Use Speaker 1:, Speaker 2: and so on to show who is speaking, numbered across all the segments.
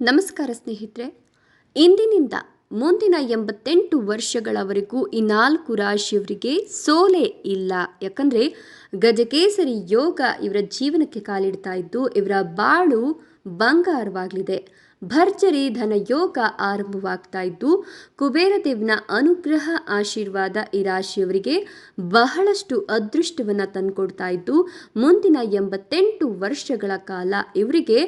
Speaker 1: ನಮಸ್ಕಾರ ಸ್ನೇಹಿತರೆ, ಇಂದಿನಿಂದ ಮುಂದಿನ ಎಂಬತ್ತೆಂಟು ವರ್ಷಗಳವರೆಗೂ ಈ ನಾಲ್ಕು ರಾಶಿಯವರಿಗೆ ಸೋಲೆ ಇಲ್ಲ. ಯಾಕಂದರೆ ಗಜಕೇಸರಿ ಯೋಗ ಇವರ ಜೀವನಕ್ಕೆ ಕಾಲಿಡ್ತಾ ಇದ್ದು, ಇವರ ಬಾಳು ಬಂಗಾರವಾಗಲಿದೆ. ಭರ್ಜರಿ ಧನ ಯೋಗ ಆರಂಭವಾಗ್ತಾ ಇದ್ದು, ಕುಬೇರ ದೇವನ ಅನುಗ್ರಹ ಆಶೀರ್ವಾದ ಈ ರಾಶಿಯವರಿಗೆ ಬಹಳಷ್ಟು ಅದೃಷ್ಟವನ್ನು ತಂದುಕೊಡ್ತಾ ಇದ್ದು, ಮುಂದಿನ ಎಂಬತ್ತೆಂಟು ವರ್ಷಗಳ ಕಾಲ ಇವರಿಗೆ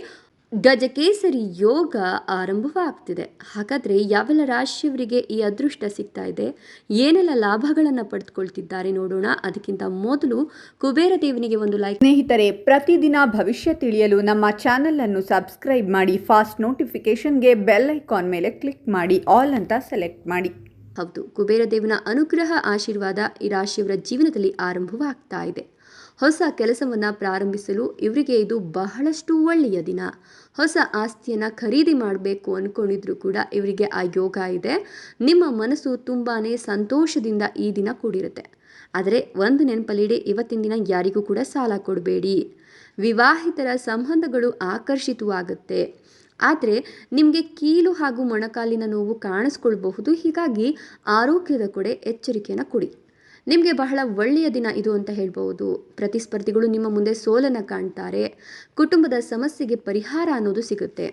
Speaker 1: ಗಜಕೇಸರಿ ಯೋಗ ಆರಂಭವಾಗ್ತಿದೆ. ಹಾಗಾದರೆ ಯಾವೆಲ್ಲ ರಾಶಿಯವರಿಗೆ ಈ ಅದೃಷ್ಟ ಸಿಗ್ತಾ ಇದೆ? ಏನೆಲ್ಲ ಲಾಭಗಳನ್ನು ಪಡೆದುಕೊಳ್ತಿದ್ದಾರೆ ನೋಡೋಣ. ಅದಕ್ಕಿಂತ ಮೊದಲು ಕುಬೇರ ದೇವನಿಗೆ ಒಂದು ಲೈಕ್
Speaker 2: ಸ್ನೇಹಿತರೆ ಪ್ರತಿದಿನ ಭವಿಷ್ಯ ತಿಳಿಯಲು ನಮ್ಮ ಚಾನಲನ್ನು ಅನ್ನು ಸಬ್ಸ್ಕ್ರೈಬ್ ಮಾಡಿ ಫಾಸ್ಟ್ ನೋಟಿಫಿಕೇಷನ್ಗೆ ಬೆಲ್ ಐಕಾನ್ ಮೇಲೆ ಕ್ಲಿಕ್ ಮಾಡಿ ಆಲ್ ಅಂತ ಸೆಲೆಕ್ಟ್ ಮಾಡಿ.
Speaker 1: ಹೌದು ಕುಬೇರ ದೇವನ ಅನುಗ್ರಹ ಆಶೀರ್ವಾದ ಈ ರಾಶಿಯವರ ಜೀವನದಲ್ಲಿ ಆರಂಭವಾಗ್ತಾ ಇದೆ. ಹೊಸ ಕೆಲಸವನ್ನು ಪ್ರಾರಂಭಿಸಲು ಇವರಿಗೆ ಇದು ಬಹಳಷ್ಟು ಒಳ್ಳೆಯ ದಿನ. ಹೊಸ ಆಸ್ತಿಯನ್ನು ಖರೀದಿ ಮಾಡಬೇಕು ಅಂದ್ಕೊಂಡಿದ್ರು ಕೂಡ ಇವರಿಗೆ ಆ ಯೋಗ ಇದೆ. ನಿಮ್ಮ ಮನಸ್ಸು ತುಂಬಾ ಸಂತೋಷದಿಂದ ಈ ದಿನ ಕೂಡಿರುತ್ತೆ. ಆದರೆ ಒಂದು ನೆನಪಲ್ಲಿಡಿ, ಇವತ್ತಿನ ದಿನ ಯಾರಿಗೂ ಕೂಡ ಸಾಲ ಕೊಡಬೇಡಿ. ವಿವಾಹಿತರ ಸಂಬಂಧಗಳು ಆಕರ್ಷಿತವಾಗುತ್ತೆ. ಆದರೆ ನಿಮಗೆ ಕೀಲು ಹಾಗೂ ಮೊಣಕಾಲಿನ ನೋವು ಕಾಣಿಸ್ಕೊಳ್ಬಹುದು. ಹೀಗಾಗಿ ಆರೋಗ್ಯದ ಕಡೆ ಎಚ್ಚರಿಕೆಯನ್ನು ಕೊಡಿ. ನಿಮಗೆ ಬಹಳ ಒಳ್ಳೆಯ ದಿನ ಇದು ಅಂತ ಹೇಳ್ಬೋದು ಪ್ರತಿಸ್ಪರ್ಧಿಗಳು ನಿಮ್ಮ ಮುಂದೆ ಸೋಲನ್ನು ಕಾಣ್ತಾರೆ. ಕುಟುಂಬದ ಸಮಸ್ಯೆಗೆ ಪರಿಹಾರ ಅನ್ನೋದು ಸಿಗುತ್ತೆ.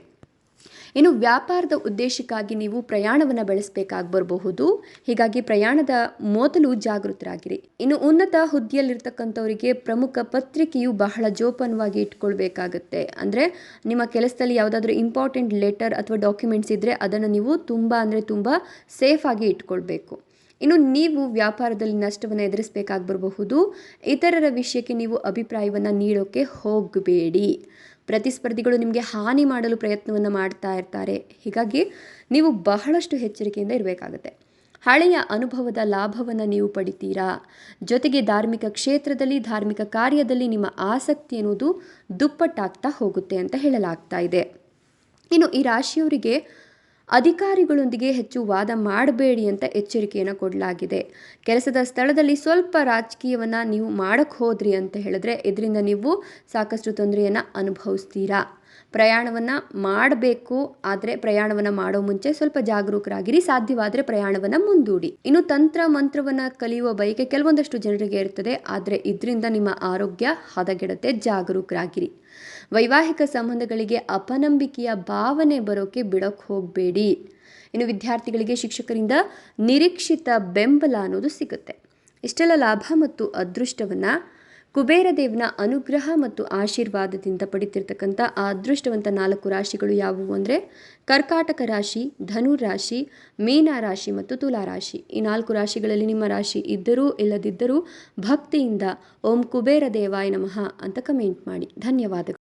Speaker 1: ಇನ್ನು ವ್ಯಾಪಾರದ ಉದ್ದೇಶಕ್ಕಾಗಿ ನೀವು ಪ್ರಯಾಣವನ್ನು ಬೆಳೆಸಬೇಕಾಗಿ ಬರಬಹುದು. ಹೀಗಾಗಿ ಪ್ರಯಾಣದ ಮೊದಲು ಜಾಗೃತರಾಗಿರಿ. ಇನ್ನು ಉನ್ನತ ಹುದ್ದೆಯಲ್ಲಿರ್ತಕ್ಕಂಥವರಿಗೆ ಪ್ರಮುಖ ಪತ್ರಿಕೆಯು ಬಹಳ ಜೋಪಾನವಾಗಿ ಇಟ್ಕೊಳ್ಬೇಕಾಗತ್ತೆ. ಅಂದರೆ ನಿಮ್ಮ ಕೆಲಸದಲ್ಲಿ ಯಾವುದಾದ್ರೂ ಇಂಪಾರ್ಟೆಂಟ್ ಲೆಟರ್ ಅಥವಾ ಡಾಕ್ಯುಮೆಂಟ್ಸ್ ಇದ್ದರೆ ಅದನ್ನು ನೀವು ತುಂಬ ಅಂದರೆ ತುಂಬ ಸೇಫಾಗಿ ಇಟ್ಕೊಳ್ಬೇಕು. ಇನ್ನು ನೀವು ವ್ಯಾಪಾರದಲ್ಲಿ ನಷ್ಟವನ್ನು ಎದುರಿಸಬೇಕಾಗಿ ಬರಬಹುದು ಇತರರ ವಿಷಯಕ್ಕೆ ನೀವು ಅಭಿಪ್ರಾಯವನ್ನು ನೀಡೋಕ್ಕೆ ಹೋಗಬೇಡಿ. ಪ್ರತಿಸ್ಪರ್ಧಿಗಳು ನಿಮಗೆ ಹಾನಿ ಮಾಡಲು ಪ್ರಯತ್ನವನ್ನು ಮಾಡ್ತಾ ಇರ್ತಾರೆ. ಹೀಗಾಗಿ ನೀವು ಬಹಳಷ್ಟು ಎಚ್ಚರಿಕೆಯಿಂದ ಇರಬೇಕಾಗತ್ತೆ. ಹಳೆಯ ಅನುಭವದ ಲಾಭವನ್ನು ನೀವು ಪಡಿತೀರಾ? ಜೊತೆಗೆ ಧಾರ್ಮಿಕ ಕ್ಷೇತ್ರದಲ್ಲಿ, ಧಾರ್ಮಿಕ ಕಾರ್ಯದಲ್ಲಿ ನಿಮ್ಮ ಆಸಕ್ತಿ ಎನ್ನುವುದು ದುಪ್ಪಟ್ಟಾಗ್ತಾ ಹೋಗುತ್ತೆ ಅಂತ ಹೇಳಲಾಗ್ತಾ ಇದೆ. ಇನ್ನು ಈ ರಾಶಿಯವರಿಗೆ ಅಧಿಕಾರಿಗಳೊಂದಿಗೆ ಹೆಚ್ಚು ವಾದ ಮಾಡಬೇಡಿ ಅಂತ ಎಚ್ಚರಿಕೆಯನ್ನು ಕೊಡಲಾಗಿದೆ. ಕೆಲಸದ ಸ್ಥಳದಲ್ಲಿ ಸ್ವಲ್ಪ ರಾಜಕೀಯವನ್ನು ನೀವು ಮಾಡಕ್ಕೆ ಹೋದ್ರಿ ಅಂತ ಹೇಳಿದ್ರೆ, ಇದರಿಂದ ನೀವು ಸಾಕಷ್ಟು ತೊಂದರೆಯನ್ನು ಅನುಭವಿಸ್ತೀರಾ? ಪ್ರಯಾಣವನ್ನು ಮಾಡಬೇಕು, ಆದರೆ ಪ್ರಯಾಣವನ್ನು ಮಾಡೋ ಮುಂಚೆ ಸ್ವಲ್ಪ ಜಾಗರೂಕರಾಗಿರಿ, ಸಾಧ್ಯವಾದರೆ ಪ್ರಯಾಣವನ್ನು ಮುಂದೂಡಿ. ಇನ್ನು ತಂತ್ರ ಮಂತ್ರವನ್ನು ಕಲಿಯುವ ಬಯಕೆ ಕೆಲವೊಂದಷ್ಟು ಜನರಿಗೆ ಇರ್ತದೆ, ಆದರೆ ಇದರಿಂದ ನಿಮ್ಮ ಆರೋಗ್ಯ ಹದಗೆಡುತ್ತೆ ಜಾಗರೂಕರಾಗಿರಿ. ವೈವಾಹಿಕ ಸಂಬಂಧಗಳಿಗೆ ಅಪನಂಬಿಕೆಯ ಭಾವನೆ ಬರೋಕೆ ಬಿಡೋಕೆ ಹೋಗಬೇಡಿ. ಇನ್ನು ವಿದ್ಯಾರ್ಥಿಗಳಿಗೆ ಶಿಕ್ಷಕರಿಂದ ನಿರೀಕ್ಷಿತ ಬೆಂಬಲ ಅನ್ನೋದು ಸಿಗುತ್ತೆ. ಇಷ್ಟೆಲ್ಲ ಲಾಭ ಮತ್ತು ಅದೃಷ್ಟವನ್ನು ಕುಬೇರ ದೇವನ ಅನುಗ್ರಹ ಮತ್ತು ಆಶೀರ್ವಾದದಿಂದ ಪಡಿತಿರ್ತಕ್ಕಂಥ ಆ ಅದೃಷ್ಟವಂತ ನಾಲ್ಕು ರಾಶಿಗಳು ಯಾವುವು ಅಂದರೆ ಕರ್ಕಾಟಕ ರಾಶಿ, ಧನು ರಾಶಿ, ಮೀನ ರಾಶಿ ಮತ್ತು ತುಲಾ ರಾಶಿ. ಈ ನಾಲ್ಕು ರಾಶಿಗಳಲ್ಲಿ ನಿಮ್ಮ ರಾಶಿ ಇದ್ದರೂ ಇಲ್ಲದಿದ್ದರೂ ಭಕ್ತಿಯಿಂದ ಓಂ ಕುಬೇರ ದೇವಾಯ ನಮಃ ಅಂತ ಕಮೆಂಟ್ ಮಾಡಿ. ಧನ್ಯವಾದಗಳು.